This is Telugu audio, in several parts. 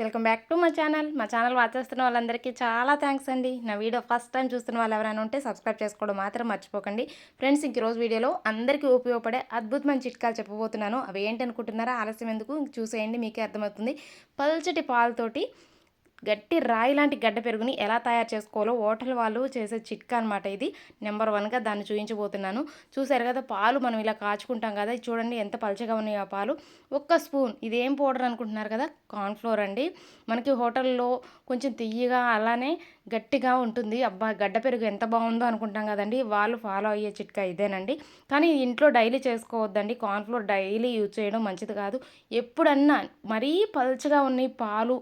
వెల్కమ్ బ్యాక్ టు మా ఛానల్. మా ఛానల్ వాచ్ చేస్తున్న వాళ్ళందరికీ చాలా థ్యాంక్స్ అండి. నా వీడియో ఫస్ట్ టైం చూస్తున్న వాళ్ళు ఎవరైనా ఉంటే సబ్స్క్రైబ్ చేసుకోవడం మాత్రం మర్చిపోకండి. ఫ్రెండ్స్ ఇంక రోజు వీడియోలో అందరికీ ఉపయోగపడే అద్భుతమైన చిట్కాలు చెప్పబోతున్నాను. అవి ఏంటి అనుకుంటున్నారా? ఆలస్యం ఎందుకు? చూసేయండి మీకే అర్థమవుతుంది. పల్చటి పాలతోటి గట్టి రాయి లాంటి గడ్డ పెరుగుని ఎలా తయారు చేసుకోవాలో హోటల్ వాళ్ళు చేసే చిట్కా అనమాట ఇది. నెంబర్ వన్గా దాన్ని చూపించబోతున్నాను చూసారు కదా పాలు మనం ఇలా కాచుకుంటాం కదా చూడండి ఎంత పలచగా ఉన్నాయి ఆ పాలు. ఒక్క స్పూన్ ఇదేం పౌడర్ అనుకుంటున్నారు కదా కార్న్ఫ్లోర్ అండి. మనకి హోటల్లో కొంచెం తియ్యగా అలానే గట్టిగా ఉంటుంది. అబ్బా గడ్డ పెరుగు ఎంత బాగుందో అనుకుంటాం కదండి. వాళ్ళు ఫాలో అయ్యే చిట్కా ఇదేనండి. కానీ ఇంట్లో డైలీ చేసుకోవద్దండి. కార్న్ఫ్లోర్ డైలీ యూజ్ చేయడం మంచిది కాదు. ఎప్పుడన్నా మరీ పల్చగా ఉన్నాయి పాలు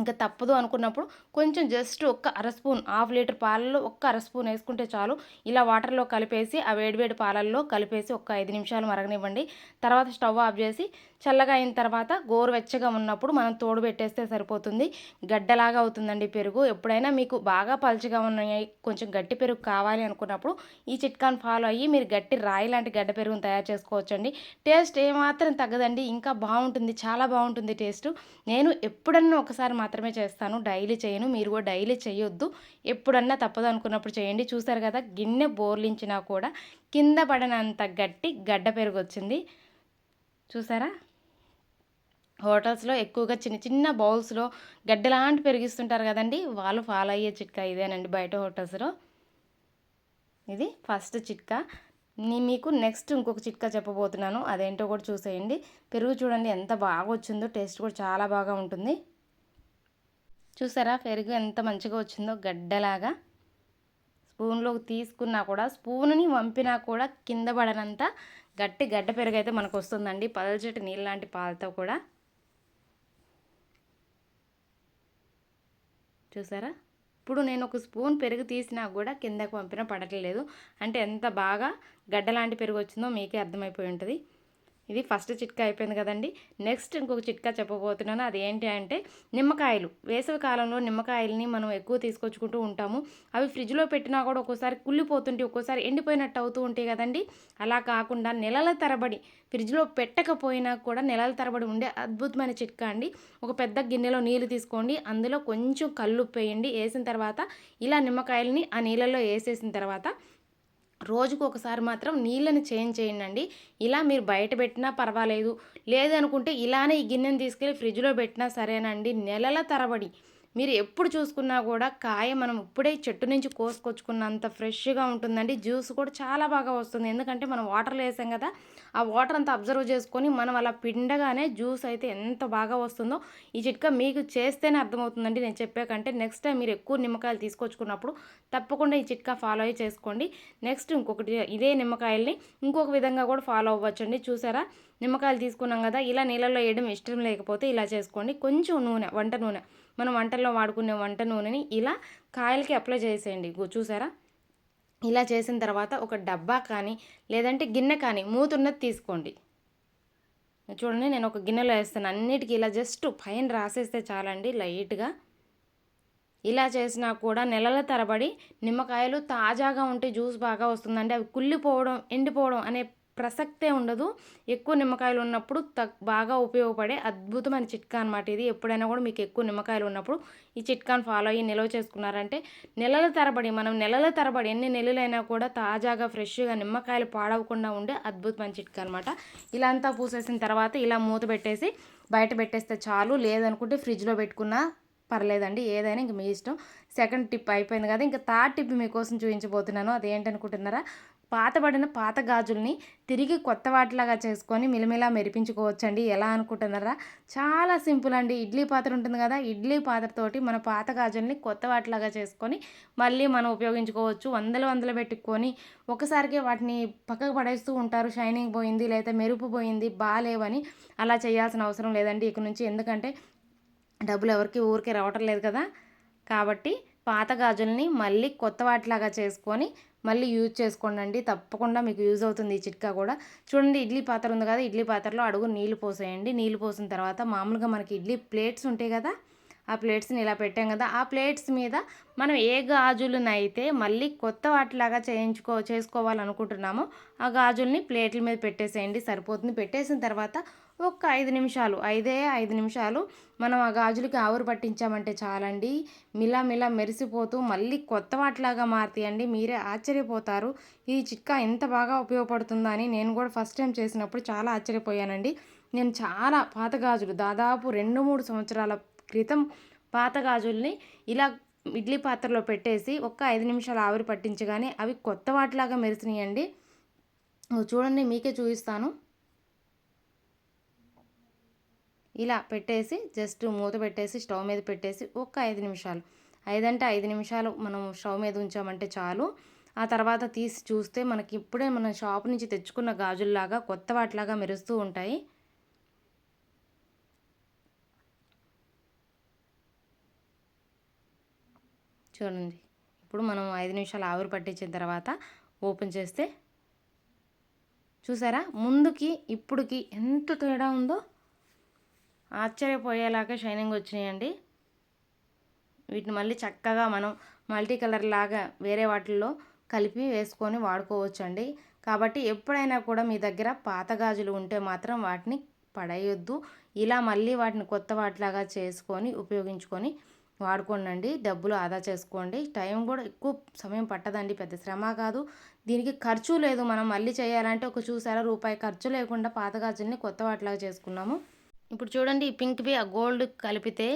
ఇంకా తప్పదు అనుకున్నప్పుడు కొంచెం జస్ట్ ఒక్క అర స్పూన్ హాఫ్ లీటర్ పాలలో ఒక్క అర స్పూన్ వేసుకుంటే చాలు. ఇలా వాటర్లో కలిపేసి ఆ వేడివేడి పాలల్లో కలిపేసి ఒక ఐదు నిమిషాలు మరగనివ్వండి. తర్వాత స్టవ్ ఆఫ్ చేసి చల్లగా అయిన తర్వాత గోరువెచ్చగా ఉన్నప్పుడు మనం తోడు పెట్టేస్తే సరిపోతుంది. గడ్డలాగా అవుతుందండి పెరుగు. ఎప్పుడైనా మీకు బాగా పలుచగా ఉన్నాయి కొంచెం గట్టి పెరుగు కావాలి అనుకున్నప్పుడు ఈ చిట్కాను ఫాలో అయ్యి మీరు గట్టి రాయి లాంటి గడ్డ పెరుగును తయారు చేసుకోవచ్చండి. టేస్ట్ ఏమాత్రం తగ్గదండి. ఇంకా బాగుంటుంది. చాలా బాగుంటుంది టేస్ట్. నేను ఎప్పుడన్నా ఒకసారి మాత్రమే చేస్తాను. డైలీ చేయను. మీరు కూడా డైలీ చేయొద్దు. ఎప్పుడన్నా తప్పదు అనుకున్నప్పుడు చేయండి. చూసారు కదా గిన్నె బోర్లించినా కూడా కింద పడనంత గట్టి గడ్డ పెరుగు వచ్చింది చూసారా? హోటల్స్లో ఎక్కువగా చిన్న చిన్న బౌల్స్లో గడ్డలాంటి పెరిగిస్తుంటారు కదండి వాళ్ళు ఫాలో అయ్యే చిట్కా ఇదేనండి బయట హోటల్స్లో. ఇది ఫస్ట్ చిట్కా. నేను మీకు నెక్స్ట్ ఇంకొక చిట్కా చెప్పబోతున్నాను అదేంటో కూడా చూసేయండి. పెరుగు చూడండి ఎంత బాగా వచ్చిందో టేస్ట్ కూడా చాలా బాగా ఉంటుంది. చూసారా పెరుగు ఎంత మంచిగా వచ్చిందో గడ్డలాగా. స్పూన్లోకి తీసుకున్నా కూడా స్పూన్ని వంపినా కూడా కింద పడనంత గట్టి గడ్డ పెరుగు అయితే మనకు వస్తుందండి పదచటి నీళ్ళ లాంటి పాలతో కూడా. చూసారా? ఇప్పుడు నేను ఒక స్పూన్ పెరుగు తీసినా కూడా కిందకు పంపినా పడట్లేదు. అంటే ఎంత బాగా గడ్డలాంటి పెరుగు వచ్చిందో మీకే అర్థమైపోయి ఉంటుంది. ఇది ఫస్ట్ చిట్కా అయిపోయింది కదండి. నెక్స్ట్ ఇంకొక చిట్కా చెప్పబోతున్నాను. అది ఏంటి అంటే నిమ్మకాయలు. వేసవి కాలంలో నిమ్మకాయలని మనం ఎక్కువ తీసుకొచ్చుకుంటూ ఉంటాము. అవి ఫ్రిడ్జ్లో పెట్టినా కూడా ఒక్కోసారి కుళ్ళిపోతుంటే ఒక్కోసారి ఎండిపోయినట్టు అవుతూ ఉంటాయి కదండి. అలా కాకుండా నెలల తరబడి ఫ్రిడ్జ్లో పెట్టకపోయినా కూడా నెలల తరబడి ఉండే అద్భుతమైన చిట్కా అండి. ఒక పెద్ద గిన్నెలో నీళ్ళు తీసుకోండి. అందులో కొంచెం కళ్ళు వేయండి. వేసిన తర్వాత ఇలా నిమ్మకాయలని ఆ నీళ్ళల్లో వేసేసిన తర్వాత రోజుకు ఒకసారి మాత్రం నీళ్ళని చేంజ్ చేయండి ఇలా మీరు బయట పెట్టినా పర్వాలేదు. లేదనుకుంటే ఇలానే ఈ గిన్నెని తీసుకెళ్ళి ఫ్రిడ్జ్లో పెట్టినా సరేనండి. నెలల తరబడి. మీరు ఎప్పుడు చూసుకున్నా కూడా కాయ మనం ఇప్పుడే చెట్టు నుంచి కోసుకొచ్చుకున్నంత ఫ్రెష్గా ఉంటుందండి. జ్యూస్ కూడా చాలా బాగా వస్తుంది. ఎందుకంటే మనం వాటర్లో వేసాం కదా ఆ వాటర్ అంతా అబ్జర్వ్ చేసుకొని మనం అలా పిండగానే జ్యూస్ అయితే ఎంత బాగా వస్తుందో. ఈ చిట్కా మీకు చేస్తేనే అర్థమవుతుందండి నేను చెప్పే కంటే. నెక్స్ట్ టైం మీరు ఎక్కువ నిమ్మకాయలు తీసుకొచ్చుకున్నప్పుడు తప్పకుండా ఈ చిట్కా ఫాలో అయ్యి చేసుకోండి. నెక్స్ట్ ఇంకొకటి ఇదే నిమ్మకాయల్ని ఇంకొక విధంగా కూడా ఫాలో అవ్వచ్చండి. చూసారా? నిమ్మకాయలు తీసుకున్నాం కదా ఇలా నీళ్ళలో వేయడం ఇష్టం లేకపోతే ఇలా చేసుకోండి. కొంచెం నూనె వంట నూనె. మనం వంటల్లో వాడుకునే వంట నూనెని ఇలా కాయలకి అప్లై చేసేయండి. చూసారా? ఇలా చేసిన తర్వాత ఒక డబ్బా కానీ లేదంటే గిన్నె కానీ మూతున్నది తీసుకోండి. చూడండి నేను ఒక గిన్నెలో వేస్తాను. అన్నిటికీ ఇలా జస్ట్ పైన రాసేస్తే చాలండి లైట్గా. ఇలా చేసినా కూడా నెలల తరబడి నిమ్మకాయలు తాజాగా ఉంటే జ్యూస్ బాగా వస్తుందండి. అవి కుళ్ళిపోవడం ఎండిపోవడం అనే ప్రసక్తే ఉండదు. ఎక్కువ నిమ్మకాయలు ఉన్నప్పుడు తక్ బాగా ఉపయోగపడే అద్భుతమైన చిట్కా అనమాట ఇది. ఎప్పుడైనా కూడా మీకు ఎక్కువ నిమ్మకాయలు ఉన్నప్పుడు ఈ చిట్కాను ఫాలో అయ్యి నిల్వ చేసుకున్నారంటే నెలల తరబడి మనం నెలల తరబడి ఎన్ని నెలలైనా కూడా తాజాగా ఫ్రెష్గా నిమ్మకాయలు పాడవకుండా ఉండే అద్భుతమైన చిట్కా అనమాట ఇలా అంతా పూసేసిన తర్వాత ఇలా మూత పెట్టేసి బయట పెట్టేస్తే చాలు. లేదనుకుంటే ఫ్రిడ్జ్లో పెట్టుకున్న పర్లేదండి. ఏదైనా ఇంక మీ ఇష్టం. సెకండ్ టిప్ అయిపోయింది కదా. ఇంకా థర్డ్ టిప్ మీకోసం చూపించబోతున్నాను అదేంటనుకుంటున్నారా? పాతబడిన పాత గాజుల్ని తిరిగి కొత్త వాటిలాగా చేసుకొని మిలమిలా మెరిపించుకోవచ్చండి. ఎలా అనుకుంటున్నారా? చాలా సింపుల్ అండి. ఇడ్లీ పాత్ర ఉంటుంది కదా ఇడ్లీ పాత్రతోటి మన పాత గాజుల్ని కొత్త వాటిలాగా చేసుకొని మళ్ళీ మనం ఉపయోగించుకోవచ్చు. వందలు వందలు పెట్టుకొని ఒకసారికి వాటిని పక్కకు పడేస్తూ ఉంటారు. షైనింగ్ పోయింది లేదా మెరుపు పోయింది బాగాలేవని అలా చేయాల్సిన అవసరం లేదండి ఇక నుంచి. ఎందుకంటే డబ్బులు ఎవరికి ఊరికే రావటం లేదు కదా. కాబట్టి పాత గాజుల్ని మళ్ళీ కొత్త వాటిలాగా చేసుకొని మళ్ళీ యూజ్ చేసుకోండి తప్పకుండా మీకు యూజ్ అవుతుంది ఈ చిట్కా కూడా. చూడండి ఇడ్లీ పాత్ర ఉంది కదా ఇడ్లీ పాత్రలో అడుగు నీళ్ళు పోసేయండి. నీళ్ళు పోసిన తర్వాత మామూలుగా మనకి ఇడ్లీ ప్లేట్స్ ఉంటాయి కదా ఆ ప్లేట్స్ని ఇలా పెట్టాం కదా ఆ ప్లేట్స్ మీద మనం ఏ గాజులనైతే మళ్ళీ కొత్త వాటిలాగా చేయించుకో చేసుకోవాలనుకుంటున్నామో ఆ గాజుల్ని ప్లేట్ల మీద పెట్టేసేయండి. సరిపోతుంది. పెట్టేసిన తర్వాత ఒక్క ఐదు నిమిషాలు ఐదే ఐదు నిమిషాలు మనం ఆ గాజులకి ఆవురు పట్టించామంటే చాలండి. మిలా మిలా మెరిసిపోతూ మళ్ళీ కొత్త వాటిలాగా మారుతాయండి. మీరే ఆశ్చర్యపోతారు. ఈ చిట్కా ఎంత బాగా ఉపయోగపడుతుందా అని నేను కూడా ఫస్ట్ టైం చేసినప్పుడు చాలా ఆశ్చర్యపోయానండి. నేను చాలా పాత గాజులు దాదాపు రెండు మూడు సంవత్సరాల క్రితం పాత గాజుల్ని ఇలా ఇడ్లీ పాత్రలో పెట్టేసి ఒక్క ఐదు నిమిషాలు ఆవిరి పట్టించగానే అవి కొత్త వాటిలాగా మెరిసినాయండి. చూడండి మీకే చూపిస్తాను. ఇలా పెట్టేసి జస్ట్ మూత పెట్టేసి స్టవ్ మీద పెట్టేసి ఒక్క ఐదు నిమిషాలు. ఐదంటే ఐదు నిమిషాలు మనం స్టవ్ మీద ఉంచామంటే చాలు. ఆ తర్వాత తీసి చూస్తే మనకి ఇప్పుడే మన షాప్ నుంచి తెచ్చుకున్న గాజుల్లాగా కొత్త వాటిలాగా మెరుస్తూ ఉంటాయి. చూడండి. ఇప్పుడు మనం ఐదు నిమిషాలు ఆవిరి పట్టించిన తర్వాత ఓపెన్ చేస్తే చూసారా? ముందుకి ఇప్పుడుకి ఎంత తేడా ఉందో ఆశ్చర్యపోయేలాగా షైనింగ్ వచ్చినాయండి. వీటిని మళ్ళీ చక్కగా మనం మల్టీ కలర్ లాగా వేరే వాటిల్లో కలిపి వేసుకొని వాడుకోవచ్చు అండి కాబట్టి ఎప్పుడైనా కూడా మీ దగ్గర పాత గాజులు ఉంటే మాత్రం వాటిని పడేయొద్దు. ఇలా మళ్ళీ వాటిని కొత్త వాటిలాగా చేసుకొని ఉపయోగించుకొని వాడుకోండి డబ్బులు ఆదా చేసుకోండి. టైం కూడా ఎక్కువ సమయం పట్టదండి. పెద్ద శ్రమ కాదు. దీనికి ఖర్చు లేదు. మనం మళ్ళీ చేయాలంటే ఒక చూసారా? రూపాయి ఖర్చు లేకుండా పాత గాజుల్ని కొత్త వాటిలాగా చేసుకున్నాము. ఇప్పుడు చూడండి ఈ పింక్వి ఆ గోల్డ్ కలిపితే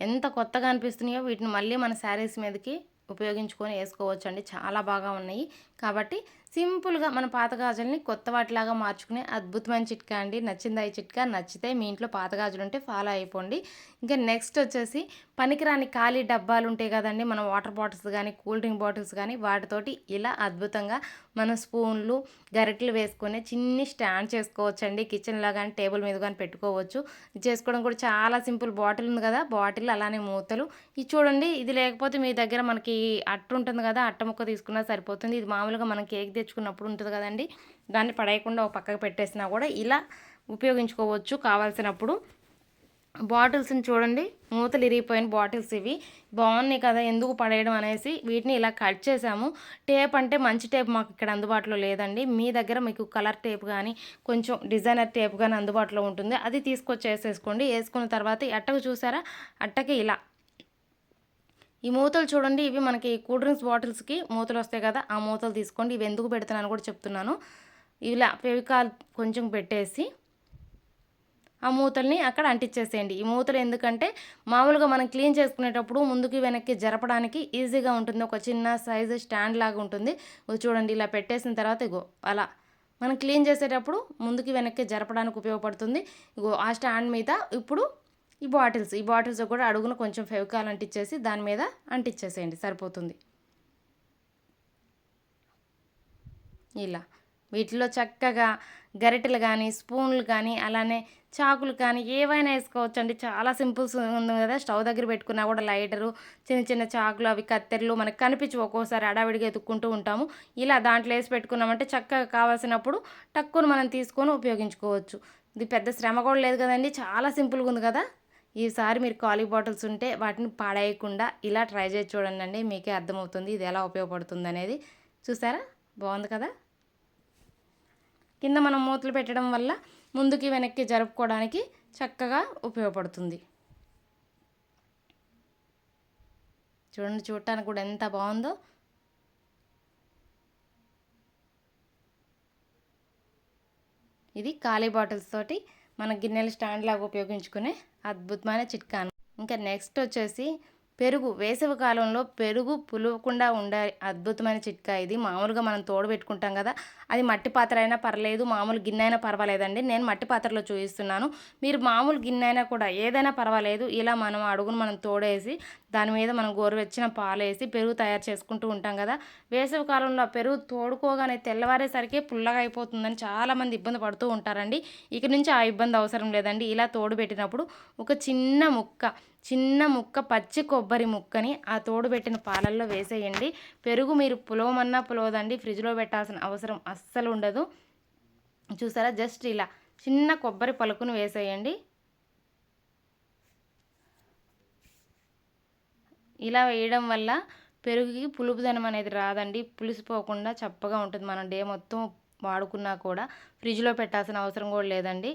ఎంత కొత్తగా అనిపిస్తున్నాయో వీటిని మళ్ళీ మన శారీస్ మీదకి ఉపయోగించుకొని వేసుకోవచ్చు అండి చాలా బాగా ఉన్నాయి. కాబట్టి సింపుల్గా మన పాత గాజుల్ని కొత్త వాటిలాగా మార్చుకునే అద్భుతమైన చిట్కా అండి. నచ్చిందా ఈ చిట్కా? నచ్చితే మీ ఇంట్లో పాత గాజులు ఉంటే ఫాలో అయిపోండి. ఇంకా నెక్స్ట్ వచ్చేసి పనికిరాని ఖాళీ డబ్బాలు ఉంటాయి కదండి. మన వాటర్ బాటిల్స్ కానీ కూల్ డ్రింక్ బాటిల్స్ కానీ వాటితోటి ఇలా అద్భుతంగా మన స్పూన్లు గరిటెలు వేసుకొని చిన్ని స్టాండ్ చేసుకోవచ్చు అండి కిచెన్లో కానీ టేబుల్ మీద కానీ పెట్టుకోవచ్చు. చేసుకోవడం కూడా చాలా సింపుల్ బాటిల్ ఉంది కదా. బాటిల్ అలానే మూతలు. ఇది చూడండి ఇది లేకపోతే మీ దగ్గర మనకి అట్టు ఉంటుంది కదా. అట్ట ముక్క తీసుకున్నా సరిపోతుంది. ఇది మామూలుగా మనం కేక్ తెచ్చుకున్నప్పుడు ఉంటుంది కదండి. దాన్ని పడేయకుండా ఒక పక్కకు పెట్టేసినా కూడా ఇలా ఉపయోగించుకోవచ్చు కావాల్సినప్పుడు. బాటిల్స్ని చూడండి మూతలు ఇరిగిపోయిన బాటిల్స్ ఇవి. బాగున్నాయి కదా ఎందుకు పడేయడం అనేసి వీటిని ఇలా కట్ చేసాము టేప్ అంటే మంచి టేప్ మాకు ఇక్కడ అందుబాటులో లేదండి. మీ దగ్గర మీకు కలర్ టేప్ కానీ కొంచెం డిజైనర్ టేప్ కానీ అందుబాటులో ఉంటుంది. అది తీసుకొచ్చి వేసేసుకోండి వేసుకున్న తర్వాత అట్టకు చూసారా? అట్టకి ఇలా ఈ మూతలు చూడండి ఇవి మనకి కూల్ డ్రింక్స్ బాటిల్స్కి మూతలు వస్తాయి కదా ఆ మూతలు తీసుకోండి. ఇవి ఎందుకు పెడుతున్నాను కూడా చెప్తున్నాను. ఇలా ఫెవికాల్ కొంచెం పెట్టేసి ఆ మూతల్ని అక్కడ అంటించేసేయండి ఈ మూతలు ఎందుకంటే మామూలుగా మనం క్లీన్ చేసుకునేటప్పుడు ముందుకి వెనక్కి జరపడానికి ఈజీగా ఉంటుంది. ఒక చిన్న సైజు స్టాండ్ లాగా ఉంటుంది. చూడండి ఇలా పెట్టేసిన తర్వాత ఇగో అలా మనం క్లీన్ చేసేటప్పుడు ముందుకి వెనక్కి జరపడానికి ఉపయోగపడుతుంది. ఇగో ఆ స్టాండ్ మీద ఇప్పుడు ఈ బాటిల్స్ ఈ బాటిల్స్ కూడా అడుగున కొంచెం ఫెవికాల్ అంటించేసి దాని మీద అంటించేసేయండి సరిపోతుంది. ఇలా. వీటిలో చక్కగా గరిటెలు కానీ స్పూన్లు కానీ అలానే చాకులు కానీ ఏవైనా వేసుకోవచ్చు అండి చాలా సింపుల్స్ ఉంది కదా. స్టవ్ దగ్గర పెట్టుకున్నా కూడా లైటరు చిన్న చిన్న చాకులు అవి కత్తెరలు మనకు కనిపించి ఒక్కోసారి అడావిడిగా ఎత్తుక్కుంటూ ఉంటాము. ఇలా దాంట్లో వేసి పెట్టుకున్నామంటే చక్కగా కావాల్సినప్పుడు టక్కును మనం తీసుకొని ఉపయోగించుకోవచ్చు. ఇది పెద్ద శ్రమ కూడా లేదు కదండి. చాలా సింపుల్గా ఉంది కదా. ఈసారి మీరు ఖాళీ బాటిల్స్ ఉంటే వాటిని పాడేయకుండా ఇలా ట్రై చేసి చూడండి అండి. మీకే అర్థమవుతుంది ఇది ఎలా ఉపయోగపడుతుంది అనేది. చూసారా? బాగుంది కదా? కింద మనం మూతలు పెట్టడం వల్ల ముందుకి వెనక్కి జరుపుకోవడానికి చక్కగా ఉపయోగపడుతుంది. చూడండి చూడటానికి కూడా ఎంత బాగుందో. ఇది ఖాళీ బాటిల్స్ తోటి మన గిన్నెల స్టాండ్ లాగా ఉపయోగించుకునే అద్భుతమైన చిట్కాను. ఇంకా నెక్స్ట్ వచ్చేసి పెరుగు వేసవి కాలంలో పెరుగు పులవకుండా ఉండే అద్భుతమైన చిట్కా ఇది. మామూలుగా మనం తోడు పెట్టుకుంటాం కదా అది మట్టి పాత్ర అయినా పర్లేదు మామూలు గిన్నె అయినా పర్వాలేదండి. నేను మట్టి పాత్రలో చూపిస్తున్నాను మీరు మామూలు గిన్నె అయినా కూడా ఏదైనా పర్వాలేదు ఇలా మనం అడుగును మనం తోడేసి దాని మీద మనం గోరువెచ్చిన పాలు వేసి పెరుగు తయారు చేసుకుంటూ ఉంటాం కదా. వేసవి కాలంలో పెరుగు తోడుకోగానే తెల్లవారేసరికి పుల్లగా అయిపోతుందని చాలామంది ఇబ్బంది పడుతూ ఉంటారండి. ఇక నుంచి ఆ ఇబ్బంది అవసరం లేదండి. ఇలా తోడు పెట్టినప్పుడు ఒక చిన్న ముక్క చిన్న ముక్క పచ్చి కొబ్బరి ముక్కని ఆ తోడు పెట్టిన పాలల్లో వేసేయండి. పెరుగు మీరు పులవమన్నా పులవదండి. ఫ్రిడ్జ్లో పెట్టాల్సిన అవసరం అస్సలు ఉండదు. చూసారా? జస్ట్ ఇలా చిన్న కొబ్బరి పలుకును వేసేయండి. ఇలా వేయడం వల్ల పెరుగుకి పులుపుదనం అనేది రాదండి. పులిసిపోకుండా చప్పగా ఉంటుంది. మనం డే మొత్తం వాడుకున్నా కూడా. ఫ్రిడ్జ్లో పెట్టాల్సిన అవసరం కూడా లేదండి.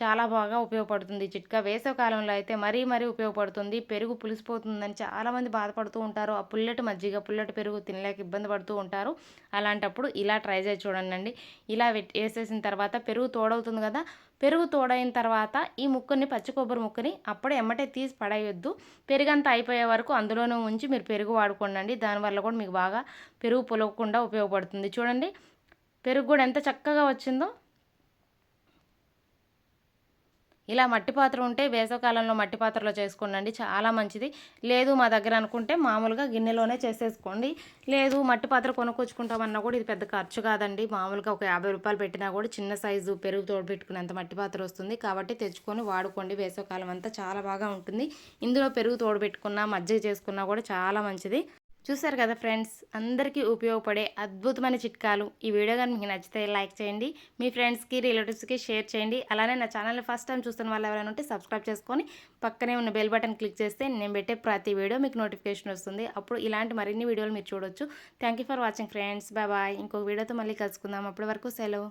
చాలా బాగా ఉపయోగపడుతుంది. చిట్కా వేసవకాలంలో అయితే మరీ మరీ ఉపయోగపడుతుంది. పెరుగు పులిసిపోతుందని చాలామంది బాధపడుతూ ఉంటారు. ఆ పుల్లటి మజ్జిగ పుల్లటి పెరుగు తినలేక ఇబ్బంది పడుతూ ఉంటారు. అలాంటప్పుడు ఇలా ట్రై చేసి చూడండి ఇలా వేసేసిన తర్వాత పెరుగు తోడవుతుంది కదా? పెరుగు తోడైన తర్వాత ఈ ముక్కని పచ్చి కొబ్బరి ముక్కని అప్పుడే ఎమ్మటే తీసి పడేయొద్దు. పెరుగంతా అయిపోయే వరకు అందులోనే ఉంచి మీరు పెరుగు వాడుకోండి దానివల్ల కూడా మీకు బాగా పెరుగు పులవకుండా ఉపయోగపడుతుంది. చూడండి. పెరుగు కూడా ఎంత చక్కగా వచ్చిందో. ఇలా మట్టి పాత్ర ఉంటే వేసవకాలంలో మట్టి పాత్రలో చేసుకోండి చాలా మంచిది. లేదు మా దగ్గర అనుకుంటే మామూలుగా గిన్నెలోనే చేసేసుకోండి. లేదు మట్టి పాత్ర కొనుక్కొచ్చుకుంటామన్నా కూడా ఇది పెద్ద ఖర్చు కాదండి. మామూలుగా ఒక యాభై రూపాయలు పెట్టినా కూడా చిన్న సైజు పెరుగు తోడుపెట్టుకునేంత మట్టి పాత్ర వస్తుంది. కాబట్టి తెచ్చుకొని వాడుకోండి. వేసవకాలం అంతా చాలా బాగా ఉంటుంది. ఇందులో పెరుగు తోడుపెట్టుకున్నా మజ్జిగ చేసుకున్నా కూడా చాలా మంచిది. చూసారు కదా ఫ్రెండ్స్ అందరికీ ఉపయోగపడే అద్భుతమైన చిట్కాలు. ఈ వీడియో కానీ మీకు నచ్చితే లైక్ చేయండి మీ ఫ్రెండ్స్కి రిలేటివ్స్కి షేర్ చేయండి. అలానే నా ఛానల్ని ఫస్ట్ టైం చూస్తున్న వాళ్ళు ఎవరైనా ఉంటే సబ్స్క్రైబ్ చేసుకొని పక్కనే ఉన్న బెల్ బటన్ క్లిక్ చేస్తే నేను పెట్టే ప్రతి వీడియో మీకు నోటిఫికేషన్ వస్తుంది. అప్పుడు ఇలాంటి మరిన్ని వీడియోలు మీరు చూడొచ్చు. Thank you for watching friends bye bye ఇంకొక వీడియోతో మళ్ళీ కలుసుకుందాం. అప్పటి వరకు సెలవు.